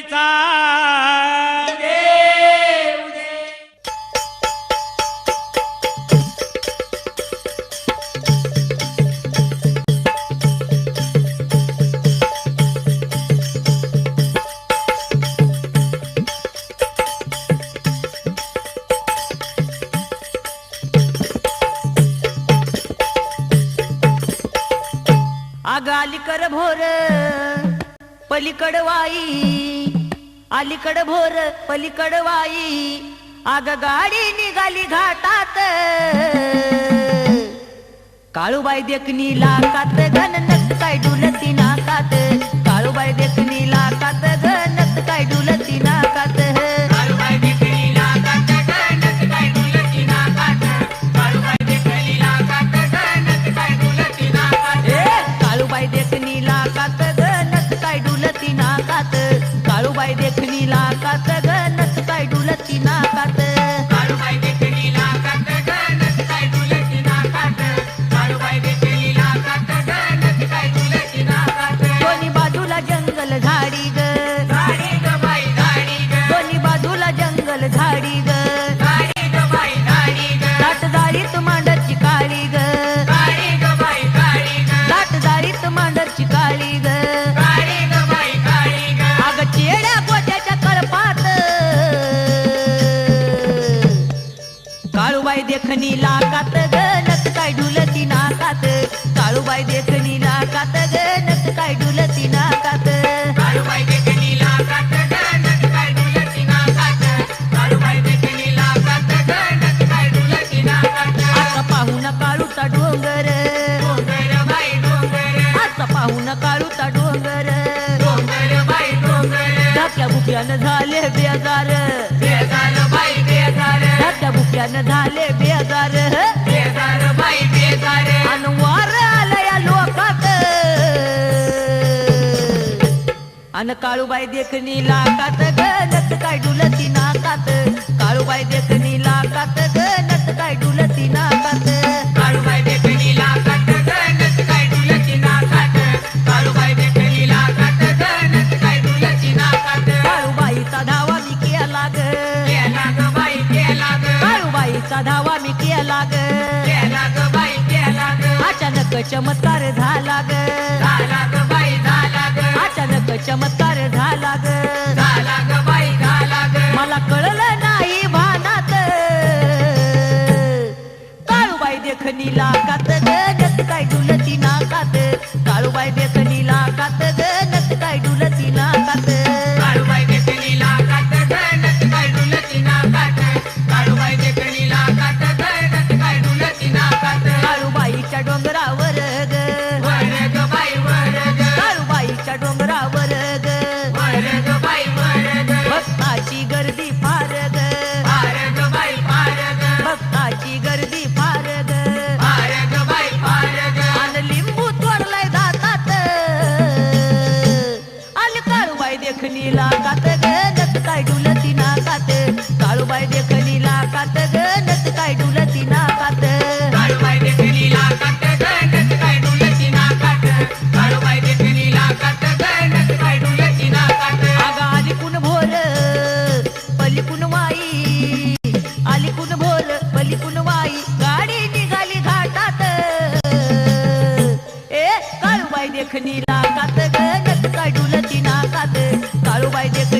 देवीचा अग भोर पलीकड वाई. अलीकड भोर पलीकड वाई. आग गाडी निघाली घाटात. काळूबाई देखणी लाकात घन काय डुलती देखणी लागत काळूबाई देखणी लाकात ग नत काय डुलती नाकात. काळूबाई देखणी लाकात ग नत काय डुलती नाकात. आता पाहून काळूचा डोंगर. आता पाहून काळूचा डोंगर. धाक्या बुक्यानं झाले बेजार. बुक्यानं झाले बेजार. अन वार आलं या लोकात. अन काळूबाई देखणी लाकात गणत काय डुलती काळूबाईचा धावा मी केला ग. अचानक चमत्कार झाला ग. अचानक चमत्कार झाला ग. मला कळलं नाही भानात काळूबाई देखणी लाकात गणत काय डुलती नाकात. काळूबाई देखणी बाईच्या डोंगरावर ग. काळूबाईच्या डोंगरावर ग. भक्ताची गर्दी फार ग. भक्ताची गर्दी फार ग. आणि लिंबू तोडलाय दातात. आणि काळूबाई देखणी लागात ग. काय डुलती नाकात. काळूबाई देख देखणी लागात ग नक काढू लती नाकात. काळूबाई देख